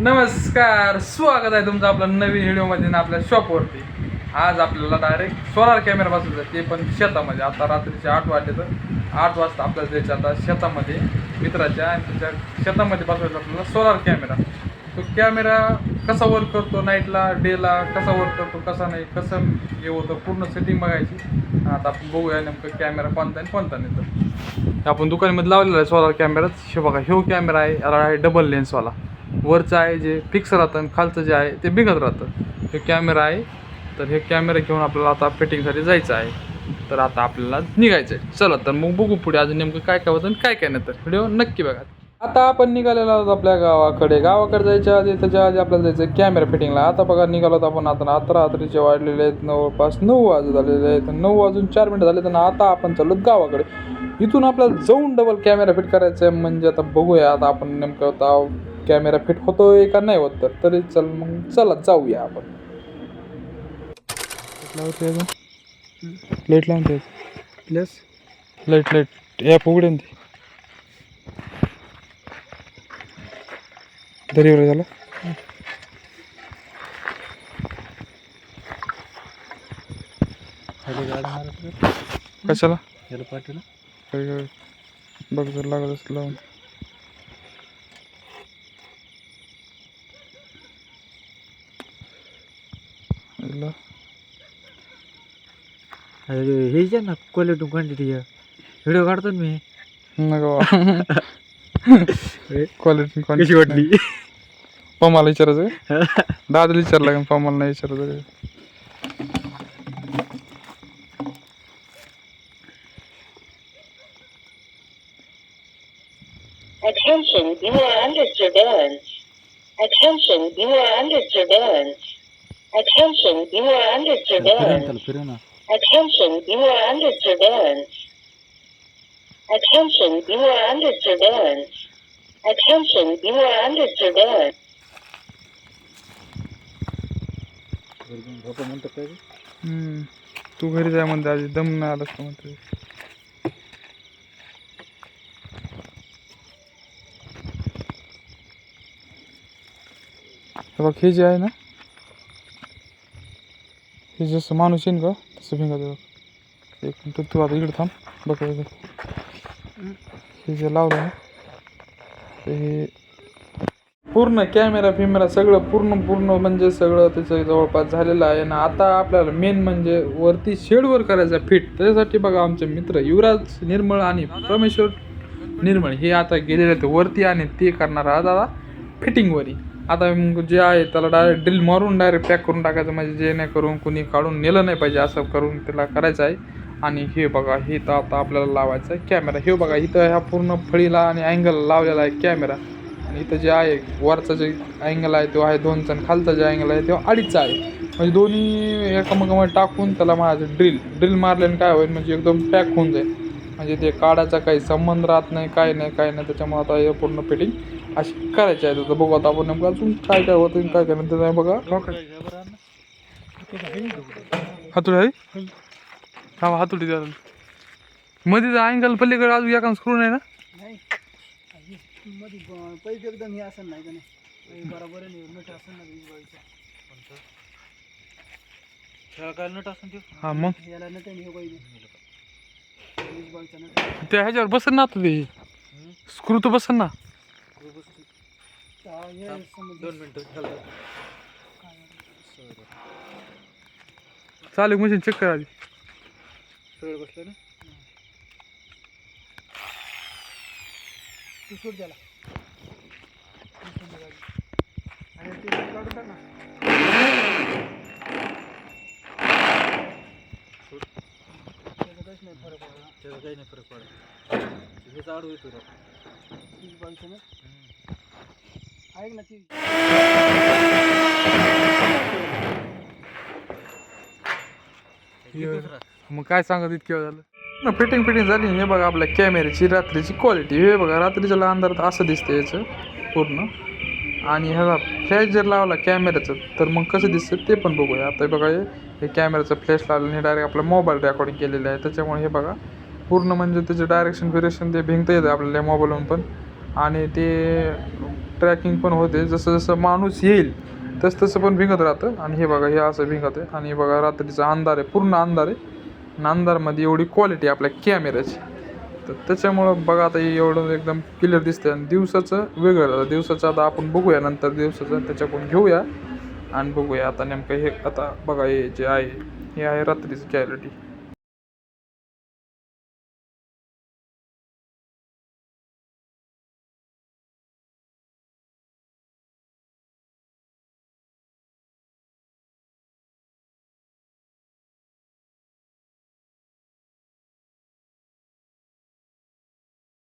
नमस्कार स्वागत आहे तुमचं आपलं नवीन व्हिडिओमध्ये ना आपल्या शॉपवरती आज आपल्याला डायरेक्ट सोलार कॅमेरा बसवायचा ते पण शेतामध्ये. आता रात्रीचे आठ वाजले तर आठ वाजता आपल्याला जायचं आता शेतामध्ये मित्राच्या आणि त्याच्या शेतामध्ये बसवायचा आपल्याला सोलार कॅमेरा तो कॅमेरा कसा वर्क करतो? नाईटला डेला कसा वर्क करतो? कसा नाही? कसं हे होतं? पूर्ण सेटिंग बघायची. आता आपण बघूया नेमकं कॅमेरा कोणता आणि कोणता नाही तर. आपण दुकानामध्ये लावलेला आहे सोलार कॅमेराच हे बघा ह्यो कॅमेरा आहे याला आहे डबल लेन्सवाला वरचं आहे जे फिक्स राहतं आणि खालचं जे आहे ते बिघत राहतं. हे कॅमेरा आहे. तर हे कॅमेरा घेऊन आपल्याला आता फिटिंगसाठी जायचं आहे. तर आता आपल्याला निघायचं आहे. चला तर मग बघू पुढे अजून नेमकं काय काय होतं आणि काय काय नाही तर. व्हिडिओ नक्की बघा. आता आपण निघालेलो आहोत आपल्या गावाकडे. गावाकडे जायच्या आधी त्याच्या आधी आपल्याला जायचं कॅमेरा फिटिंगला आता बघा निघालो आहोत आपण आता. आता रात्रीचे वाढलेले आहेत जवळपास नऊ वाजत झालेले आहेत. नऊ वाजून चार मिनिटं झाले तर आता आपण चाललो गावाकडे. इथून आपल्याला जाऊन डबल कॅमेरा फिट करायचा आहे. म्हणजे आता बघूया आता आपण नेमकं आता कॅमेरा फिट होतोय का नाही होत तर तरी चल मग चला जाऊया आपण. लाइट लावून प्लस लाइट लाइट ॲप उघडेन ती. दरीवर झालं? कशाला? बघ जर लागत असलं लावून. हे जे ना क्वालिटी क्वांटिटी व्हिडिओ काढतो ना मी नको क्वालिटी कशी वाटली पमाला विचारायचं दादाला विचारलं लागेल पमाला नाही विचारायचं Attention, you are under surveillance. Attention, you are under surveillance. Attention, you are under surveillance. फिरव ना Attention, you are under surveillance. Attention, you are under surveillance. Attention, you are under surveillance. झोपा म्हणतो काय हम्म. तू घरी जाय म्हणते आधी दम नाही आलास का म्हणते हे बघ हे जे आहे ना हे जसं माणूस येईन का तसं भिंगा बघ एक मिनटं तू आता इकडे थांब बघ बघ. हे जे लावलं ना ते हे पूर्ण कॅमेरा फिमेरा सगळं पूर्ण पूर्ण म्हणजे सगळं त्याचं जवळपास झालेलं आहे ना. आता आपल्याला मेन म्हणजे वरती शेडवर करायचा फिट त्याच्यासाठी बघा आमचे मित्र युवराज निर्मळ आणि परमेश्वर निर्मळ हे आता गेलेले आहेत. वरती आणि ते करणार आज आता फिटिंगवरी आता मग जे आहे त्याला डायरेक्ट ड्रिल मारून डायरेक्ट पॅक करून टाकायचं. म्हणजे जेणेकरून कुणी काढून नेलं नाही पाहिजे असं करून त्याला करायचं आहे. आणि हे बघा हे तर आता आपल्याला लावायचं आहे कॅमेरा हे बघा इथं ह्या पूर्ण फळीला आणि अँगल लावलेला आहे कॅमेरा आणि इथं जे आहे वरचा जे अँगल आहे तो आहे दोनचा आणि खालचा जे अँगल आहे तो अडीचचा आहे. म्हणजे दोन्ही एकामेकामध्ये टाकून त्याला माझं ड्रिल ड्रिल मारल्याने काय होईल? म्हणजे एकदम पॅक होऊन जाईल. म्हणजे ते काढायचा काही संबंध राहत नाही काय नाही काय नाही. त्याच्यामुळे आता हे पूर्ण फिटिंग अशी करायची आहे. तर बघू आता आपण नेमकं अजून काय काय होतं काय काय नाही बघा. हातुडी आहे? हा हातुडी द्या मध्ये अँगल पलीकडे अजून एका स्क्रू नाही ना? पैसे एकदम हे असं नाही का नाही बरोबर नट असं ना वीज बाईचा काय नट असं ते हा मग? याला नट पाहिजे त्या ह्याच्यावर बसन ना आता ते. स्क्रू तर बसन ना. दोन चालेल मशीन चेक करा आधी. बसलं ना तू सोड आणि ते काढून टाक ना काहीच नाही फरक पडला त्याचा काही नाही फरक पडला हे चाडू येतो ऐक ना ती. हे मग काय सांगत इतके वेळ झालं? फिटिंग फिटिंग झाली. हे बघा आपल्या कॅमेऱ्याची रात्रीची क्वालिटी हे बघा रात्रीच्या अंधारात असं दिसतं याचं पूर्ण. आणि ह्याचा फ्लॅश जर लावला कॅमेऱ्याचं तर मग कसं दिसतं ते पण बघूया. आता हे बघा हे हे कॅमेऱ्याचं फ्लॅश लावलं हे डायरेक्ट आपला मोबाईल रेकॉर्डिंग केलेलं आहे. त्याच्यामुळे हे बघा पूर्ण म्हणजे त्याचं डायरेक्शन फिरेक्शन ते भिंगता येतं आपल्याला मोबाईलवरून पण. आणि ते ट्रॅकिंग पण होते. जसं जसं माणूस येईल तसं तसं पण भिंगत राहतं. आणि हे बघा हे असं भिंगत आहे. आणि हे बघा रात्रीचा अंधार आहे पूर्ण अंधार आहे. आणि अंधारमध्ये एवढी क्वालिटी आपल्या कॅमेऱ्याची तर त्याच्यामुळं बघा आता एवढं एकदम क्लिअर दिसतं आणि दिवसाचं वेगळं. दिवसाचं आता आपण बघूया. नंतर दिवसाचं त्याच्याकडून घेऊया. आणि बघूया आता नेमकं हे आता बघा हे जे आहे हे आहे रात्रीची क्लॅरिटी